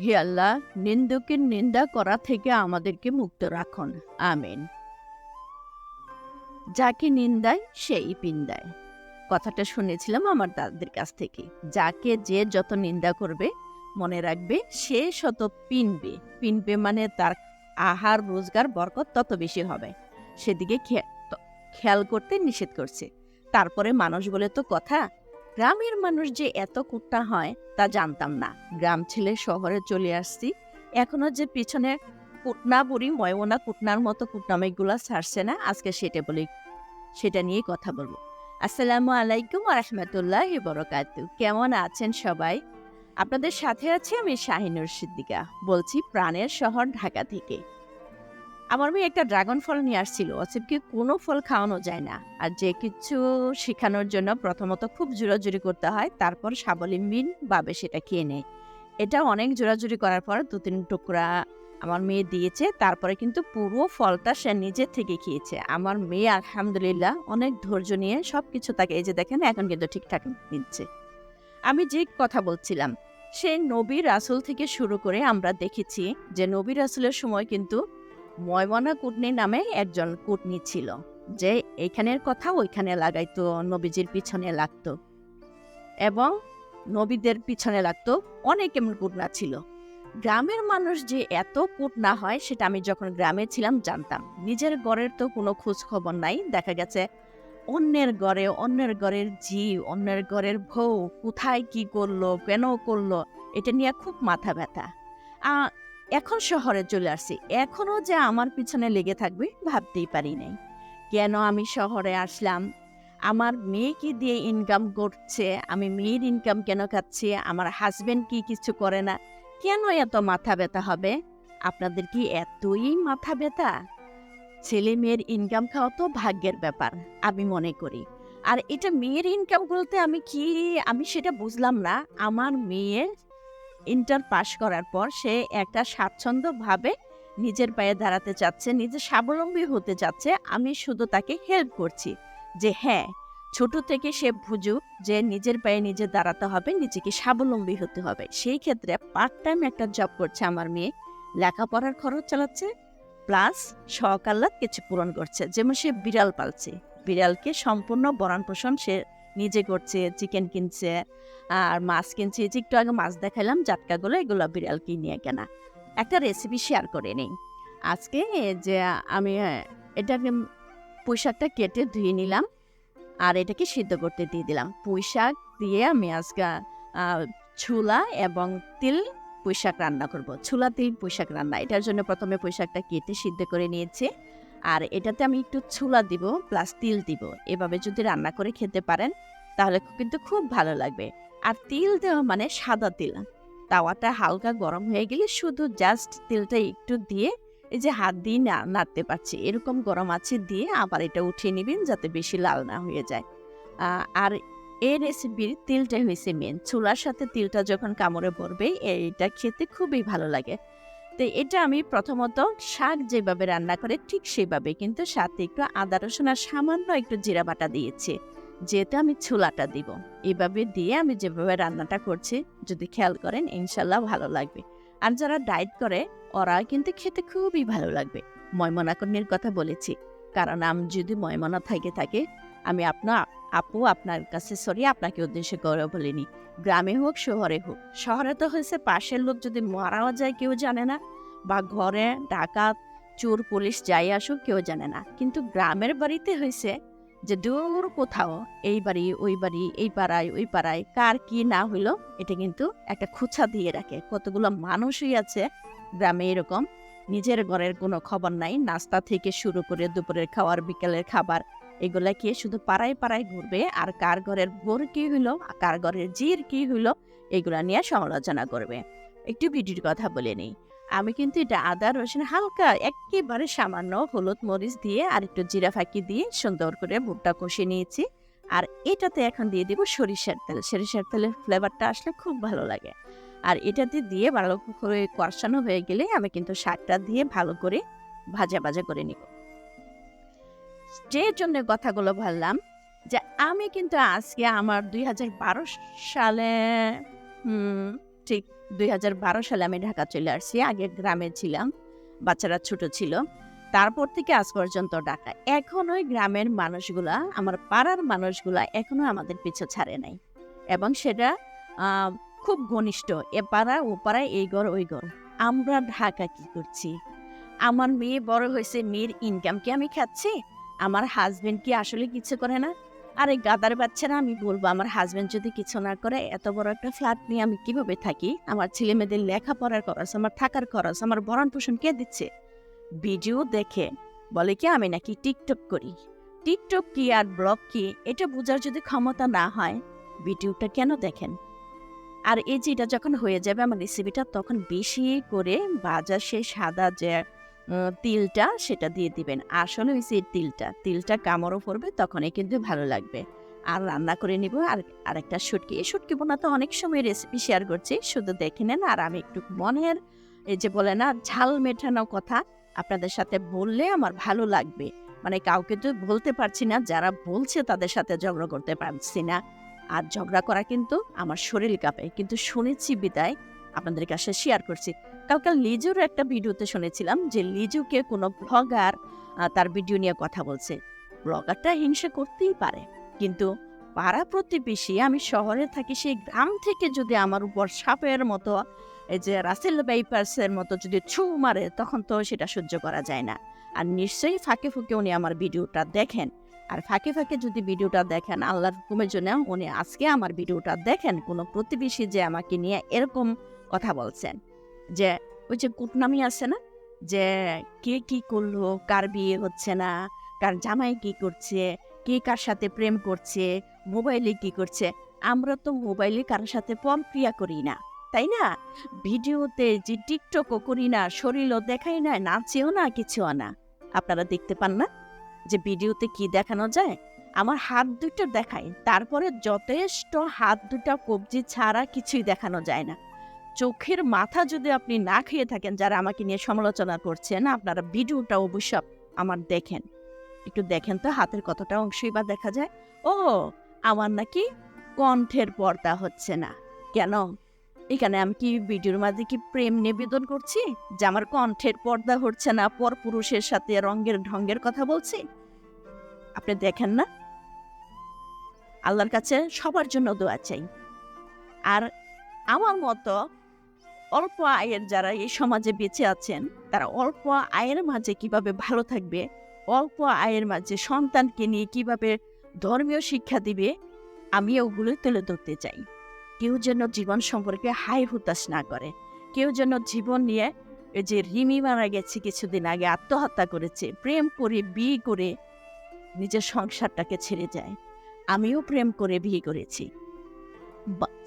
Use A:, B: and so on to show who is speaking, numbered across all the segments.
A: হে আল্লাহ নিন্দুকের নিন্দা করা থেকে আমাদেরকে মুক্ত রাখুন। আমিন। যাকে নিন্দায়, সেই পিন্দায়। কথাটা শুনেছিলাম আমার দাদির কাছ থেকে। যাকে যে যত নিন্দা করবে, মনে রাখবে সে শত পিনবে। পিনবে মানে তার আহার, রোজগার, বরকত তত বেশি হবে। সেদিকে খেয়াল করতে নিষেধ করছে। তারপরে মানুষ বলে, তো কথা গ্রামের মানুষ যে এত কুট্টা হয়, তা জানতাম না। গ্রাম ছেলে শহরে চলে আসছি। এখনও যে পিছনে কুটনা বুড়ি ময়মনা কুটনার মতো কুটনামিগুলা ছাড়ছে না, আজকে সেটা বলি, সেটা নিয়ে কথা বলব। আসসালামু আলাইকুম রহমতুল্লাহ বরকাতু কেমন আছেন সবাই? আপনাদের সাথে আছি আমি শাহিনুর সিদ্দিকা। বলছি প্রাণের শহর ঢাকা থেকে। আমার মেয়ে একটা ড্রাগন ফল নিয়ে আসছিল অসিবকে কোনো ফল খাওয়ানো যায় না। আর যে কিছু শেখানোর জন্য প্রথমত খুব জোরাজুরি করতে হয়, তারপর স্বাবলম্বী ভাবে সেটা খেয়ে নেয়। এটা অনেক জোরাজুরি করার পর দু তিন টুকরা আমার মেয়ে দিয়েছে, তারপরে কিন্তু পুরো ফলটা সে নিজের থেকে খেয়েছে। আমার মেয়ে আলহামদুলিল্লাহ অনেক ধৈর্য নিয়ে সব কিছু তাকে এই যে দেখেন, এখন কিন্তু ঠিকঠাক নিচ্ছে। আমি যে কথা বলছিলাম, সে নবী রাসুল থেকে শুরু করে আমরা দেখেছি যে নবী রাসুলের সময় কিন্তু ময়মনা কুটনি নামে একজন কুটনি ছিল, যে এইখানের কথা ওইখানে লাগাইতো, নবীজির পিছনে লাগতো। এবং নবীদের পিছনে লাগতো অনেক এমন কুটনা ছিল। গ্রামের মানুষ যে এত কুটনা হয়, সেটা আমি যখন গ্রামে ছিলাম জানতাম। নিজের ঘরের তো কোনো খোঁজ খবর নাই। দেখা গেছে অন্যের ঘরে অন্যের ঘরের জি অন্যের ঘরের বউ কোথায় কি করল, কেন করল, এটা নিয়ে খুব মাথা ব্যথা। এখন শহরে চলে আসছি। এখনও যে আমার পিছনে লেগে থাকবে ভাবতেই পারি নাই। কেন আমি শহরে আসলাম? আমার মেয়ে কি দিয়ে ইনকাম করছে? আমি মেয়ের ইনকাম কেন খাচ্ছি? আমার হাজবেন্ড কি কিছু করে না? কেন এত মাথা ব্যথা হবে? আপনাদের কি এতই মাথা ব্যথা? ছেলে মেয়ের ইনকাম খাওয়া তো ভাগ্যের ব্যাপার, আমি মনে করি। আর এটা মেয়ের ইনকাম বলতে আমি কি? আমি সেটা বুঝলাম না। আমার মেয়ে ইন্টার পাশ করার পর সে একটা স্বাচ্ছন্দ্যভাবে নিজের পায়ে দাঁড়াতে চাচ্ছে, নিজে স্বাবলম্বী হতে চাচ্ছে। আমি শুধু তাকে হেল্প করছি যে হ্যাঁ ছোট থেকে সে বুঝুক যে নিজের পায়ে নিজে দাঁড়াতে হবে, নিজেকে স্বাবলম্বী হতে হবে। সেই ক্ষেত্রে পার্ট টাইম একটা জব করছে আমার মেয়ে, লেখাপড়ার খরচ চালাচ্ছে প্লাস আহ্লাদ কিছু পূরণ করছে। যেমন সে বিড়াল পালছে। বিড়ালকে সম্পূর্ণ বরণ পোষণ সে নিজে করছে চিকেন কিনছে, আর মাছ কিনছে। যে একটু আগে মাছ দেখাইলাম, জাটকাগুলো, এগুলো বিড়ালকে নিয়ে কেনা। একটা রেসিপি শেয়ার করে নিই। আজকে যে আমি এটাকে পুঁই কেটে ধুয়ে নিলাম, আর এটাকে সিদ্ধ করতে দিয়ে দিলাম। পুঁই শাক দিয়ে আমি আজকে ছোলা এবং তিল পুঁইশাক রান্না করব। ছোলা, তিল পুঁই শাক রান্না। এটার জন্য প্রথমে পুঁই শাকটা কেটে সিদ্ধ করে নিয়েছি। আর এটাতে আমি একটু ছোলা দিব প্লাস তিল দিব। এভাবে যদি রান্না করে খেতে পারেন, তাহলে কিন্তু খুব ভালো লাগবে। আর তিল দেওয়া মানে সাদা তিল। তাওয়াটা হালকা গরম হয়ে গেলে শুধু জাস্ট তিলটা একটু দিয়ে এই যে হাত দিয়ে না নাড়তে পারছি, এরকম গরম আছে দিয়ে আবার এটা উঠিয়ে নেবেন যাতে বেশি লাল না হয়ে যায়। আর এই রেসিপির তিলটাই হয়েছে মেন চুলার সাথে তিলটা যখন কামড়ে পড়বে, এইটা খেতে খুবই ভালো লাগে। তো এটা আমি প্রথমত শাক যেভাবে রান্না করে ঠিক সেভাবে কিন্তু সাথে একটু আদা, রসুন আর সামান্য একটু জিরা বাটা দিয়েছি। যেহেতু আমি ছোলাটা দিব, এভাবে দিয়ে আমি যেভাবে রান্নাটা করছি, যদি খেয়াল করেন ইনশাল্লাহ ভালো লাগবে। আর যারা ডায়েট করে, ওরা কিন্তু খেতে খুবই ভালো লাগবে। ময়মনাকন্যের কথা বলেছি, কারণ আমি যদি ময়মনা থেকে, থাকে, আমি আপনার আপু, আপনার কাছে, সরি, আপনাকে উদ্দেশ্য করে বলিনি। গ্রামে হোক, শহরে হোক, শহরে তো হয়েছে, পাশের লোক যদি মারাও যায়, কেউ জানে না। বা ঘরে ডাকাত, চোর, পুলিশ যাই আসুক, কেউ জানে না। কিন্তু গ্রামের বাড়িতে হয়েছে যে, দূর কোথাও, এই বাড়ি, ওই বাড়ি, এই পাড়ায়, ওই পাড়ায়, কার কি না হইল, এটা কিন্তু একটা খুঁচা দিয়ে রাখে। কতগুলো মানুষই আছে গ্রামে এরকম, নিজের ঘরের কোনো খবর নাই, নাস্তা থেকে শুরু করে দুপুরের খাওয়ার, বিকেলের খাবার এগুলা খেয়ে শুধু পাড়ায় পাড়ায় ঘুরবে? আর কার ঘরের ভোর কি হইল? কার ঘরের জির কি হইল? এগুলা নিয়ে সমালোচনা করবে। একটু ভিডিওর কথা বলে নেই। আমি কিন্তু এটা আদা, রসুন হালকা, একেবারে সামান্য হলুদ মরিচ দিয়ে আর একটু জিরা ফাঁকি দিয়ে সুন্দর করে ভুট্টা কষে নিয়েছি। আর এটাতে এখন দিয়ে দিব সরিষার তেল। সরিষার তেলের ফ্লেভারটা আসলে খুব ভালো লাগে। আর এটাতে দিয়ে ভালো করে কষানো হয়ে গেলে আমি কিন্তু শাকটা দিয়ে ভালো করে ভাজা ভাজা করে নিব। যে জন্য কথাগুলো ভাবলাম যে আমি কিন্তু আজকে আমার দুই হাজার বারো সালে ঠিক দুই হাজার বারো সালে আমি ঢাকা চলে আসছি। আগে গ্রামে ছিলাম, বাচ্চারা ছোট ছিল। তারপর থেকে আজ পর্যন্ত ঢাকা। এখন গ্রামের মানুষগুলা, আমার পাড়ার মানুষগুলা এখনও আমাদের পিছু ছাড়ে নাই। এবং সেটা খুব ঘনিষ্ঠ, এ পাড়া, ও পাড়ায়, এই ঘর, ওই ঘর। আমরা ঢাকা কি করছি? আমার মেয়ে বড় হয়েছে, মেয়ের ইনকাম কি আমি খাচ্ছি? আমার হাজবেন্ড কি আসলে কিছু করে না? আরে, গাদার বাচ্চারা আমি বলব আমার হাজবেন্ড যদি কিছু না করে, এত বড় একটা ফ্ল্যাট নিয়ে আমি কীভাবে থাকি? আমার ছেলে মেয়েদের লেখাপড়ার খরচ, আমার থাকার খরচ, আমার ভরণ পোষণ কে দিচ্ছে? ভিডিও দেখে বলে কি আমি নাকি টিকটক করি। টিকটক কি আর ব্লগ কি, এটা বোঝার যদি ক্ষমতা না হয় ভিডিওটা কেন দেখেন? আর এই যে এটা যখন হয়ে যাবে, আমার রেসিপিটা তখন বেশি করে বাজার সে সাদা, যে তিলটা সেটা দিয়ে দিবেন। আসলে যে তিলটা তিলটা কামড়ও পড়বে, তখনই কিন্তু ভালো লাগবে। আর রান্না করে নিব আর আরেকটা শুটকি। এই শুটকি বোনা তো অনেক সময় রেসিপি শেয়ার করছি, শুধু দেখে নেন। আর আমি একটু মনের এই যে বলে না, ঝাল মেটানো কথা আপনাদের সাথে বললে আমার ভালো লাগবে। মানে কাউকে তো বলতে পারছি না, যারা বলছে তাদের সাথে ঝগড়া করতে পারছি না। আর ঝগড়া করা কিন্তু আমার শরীর কাঁপে। কিন্তু শুনেছি বিদায়, আপনাদের কাছে শেয়ার করছি। কালকে লিজুর একটা ভিডিওতে শুনেছিলাম যে লিজুকে কোনো ব্লগার তার ভিডিও নিয়ে কথা বলছে। ব্লগারটা হিংসা করতেই পারে। কিন্তু পাড়া প্রতিবেশী, আমি শহরে থাকি, সেই গ্রাম থেকে যদি আমার উপর সাপের মতো, এই যে রাসেল বাইপার্সের মতো যদি ছু মারে, তখন তো সেটা সহ্য করা যায় না। আর নিশ্চয়ই ফাঁকে ফুঁকে উনি আমার ভিডিওটা দেখেন। আর ফাঁকে ফাঁকে যদি ভিডিওটা দেখেন, আল্লাহর হুকুমের জন্য উনি আজকে আমার ভিডিওটা দেখেন, কোনো প্রতিবেশী যে আমাকে নিয়ে এরকম কথা বলছেন। যে ওই যে কুটনামি আছে না? যে কে কি করল, কার বিয়ে হচ্ছে না, কার জামাই কি করছে, কে কার সাথে প্রেম করছে, মোবাইলে কি করছে, আমরা তো মোবাইলে কারোর সাথে পরক্রিয়া করি না, তাই না? ভিডিওতে যে টিকটকও করি না, শরীরও দেখাই না, নাচেও না, কিছুও না। আপনারা দেখতে পান না? যে ভিডিওতে কি দেখানো যায়? আমার হাত দুটো দেখায়, তারপরে যথেষ্ট হাত দুটা কবজি ছাড়া কিছুই দেখানো যায় না। চোখের মাথা যদি আপনি না খেয়ে থাকেন, যারা আমাকে নিয়ে সমালোচনা করছেন, আপনারা ভিডিওটা অবশ্য আমার দেখেন। একটু দেখেন তো হাতের কতটা অংশই বা দেখা যায়। ও, আমার নাকি কণ্ঠের পর্দা হচ্ছে না। কেন? এখানে আমি কি ভিডিওর মাঝে কি প্রেম নিবেদন করছি? যে আমার কণ্ঠের পর্দা হচ্ছে না, পর পুরুষের সাথে রঙের ঢঙ্গের কথা বলছি? আপনি দেখেন না? আল্লাহর কাছে সবার জন্য দোয়া চাই। আর আমার মতো অল্প আয়ের যারা এই সমাজে বেঁচে আছেন, তারা অল্প আয়ের মাঝে কীভাবে ভালো থাকবে? অল্প আয়ের মাঝে সন্তানকে নিয়ে কীভাবে ধর্মীয় শিক্ষা দিবে? আমি ওগুলো তুলে ধরতে চাই। কেউ যেন জীবন সম্পর্কে হাই হুতাশ না করে। কেউ যেন জীবন নিয়ে যে রিমি মারা গেছে কিছুদিন আগে, আত্মহত্যা করেছে, প্রেম করে, বিয়ে করে, নিজের সংসারটাকে ছেড়ে যায়। আমিও প্রেম করে বিয়ে করেছি।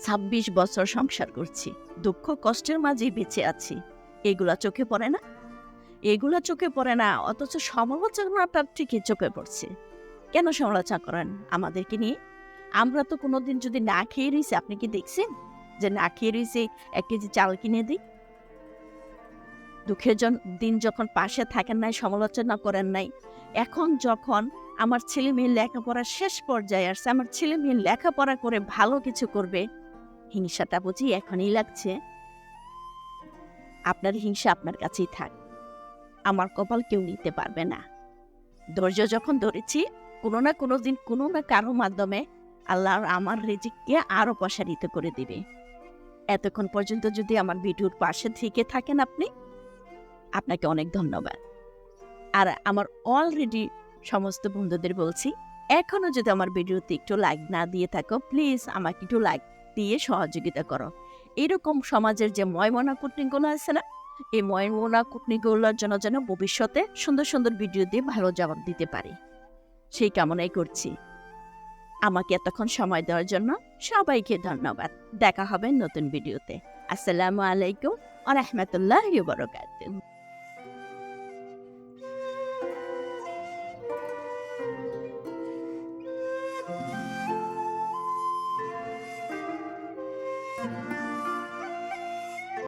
A: ছাব্বিশ বছর সংসার করছি। দুঃখ কষ্টের মাঝেই বেঁচে আছি। এগুলা চোখে পড়ে না? এগুলা চোখে পড়ে না, অথচ সমালোচনাটা ঠিকই চোখে পড়ছে। কেন সমালোচনা করেন আমাদেরকে নিয়ে? আমরা তো কোনোদিন যদি না খেয়ে রয়েছি, আপনি কি দেখছেন? যে না খেয়ে রয়েছে, এক কেজি চাল কিনে দিই? দুঃখের দিন যখন পাশে থাকেন নাই, সমালোচনা করেন নাই, এখন যখন আমার ছেলে মেয়ে লেখাপড়া শেষ পর্যায়ে আসছে, আমার ছেলে মেয়ে লেখাপড়া করে ভালো কিছু করবে। হিংসাটা বুঝি এখনই লাগছে। আপনার হিংসা আপনার কাছেই থাক। আমার কপাল কেউ নিতে পারবে না। ধৈর্য যখন ধরেছি, কোনো না কোনো দিন, কোনো না কারও মাধ্যমে আল্লাহ আমার রিজিককে আরও প্রসারিত করে দিবে। এতক্ষণ পর্যন্ত যদি আমার ভিডিওর পাশে থেকে থাকেন আপনি, আপনাকে অনেক ধন্যবাদ। আর আমার অলরেডি সমস্ত বন্ধুদের বলছি, এখনও যদি আমার ভিডিওতে একটু লাইক না দিয়ে থাকো প্লিজ আমাকে একটু লাইক দিয়ে সহযোগিতা করো। এরকম সমাজের যে ময়মনা কুটনিগুলো আছে না, এই ময়মনা কুটনিগুলোর জন্য যেন ভবিষ্যতে সুন্দর সুন্দর ভিডিও দিয়ে ভালো জবাব দিতে পারি। সেই কামনাই করছি। আমাকে এতক্ষণ সময় দেওয়ার জন্য সবাইকে ধন্যবাদ। দেখা হবে নতুন ভিডিওতে আসসালামু আলাইকুম আ রহমতুল্লাহ বরকাত